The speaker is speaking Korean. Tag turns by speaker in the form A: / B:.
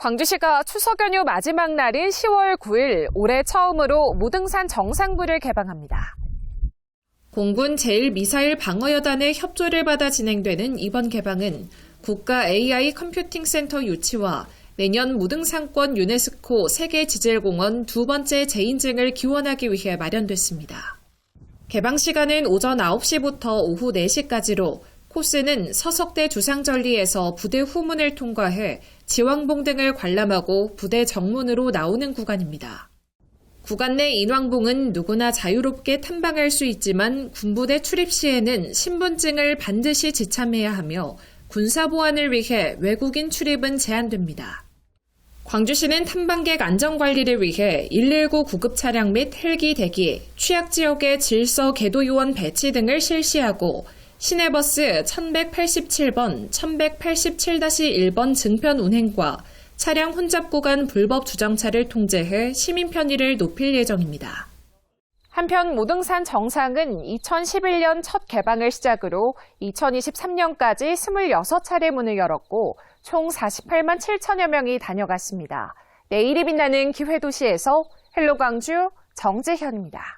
A: 광주시가 추석 연휴 마지막 날인 10월 9일 올해 처음으로 무등산 정상부를 개방합니다. 공군 제1미사일 방어여단의 협조를 받아 진행되는 이번 개방은 국가 AI 컴퓨팅 센터 유치와 내년 무등산권 유네스코 세계 지질공원 두 번째 재인증을 기원하기 위해 마련됐습니다. 개방 시간은 오전 9시부터 오후 4시까지로 코스는 서석대 주상절리에서 부대 후문을 통과해 지왕봉 등을 관람하고 부대 정문으로 나오는 구간입니다. 구간 내 인왕봉은 누구나 자유롭게 탐방할 수 있지만 군부대 출입 시에는 신분증을 반드시 지참해야 하며 군사보안을 위해 외국인 출입은 제한됩니다. 광주시는 탐방객 안전관리를 위해 119 구급 차량 및 헬기 대기, 취약 지역의 질서 계도 요원 배치 등을 실시하고 시내버스 1187번, 1187-1번 증편 운행과 차량 혼잡 구간 불법 주정차를 통제해 시민 편의를 높일 예정입니다. 한편 무등산 정상은 2011년 첫 개방을 시작으로 2023년까지 26차례 문을 열었고 총 48만 7천여 명이 다녀갔습니다. 내일이 빛나는 기회도시에서 헬로 광주 정재현입니다.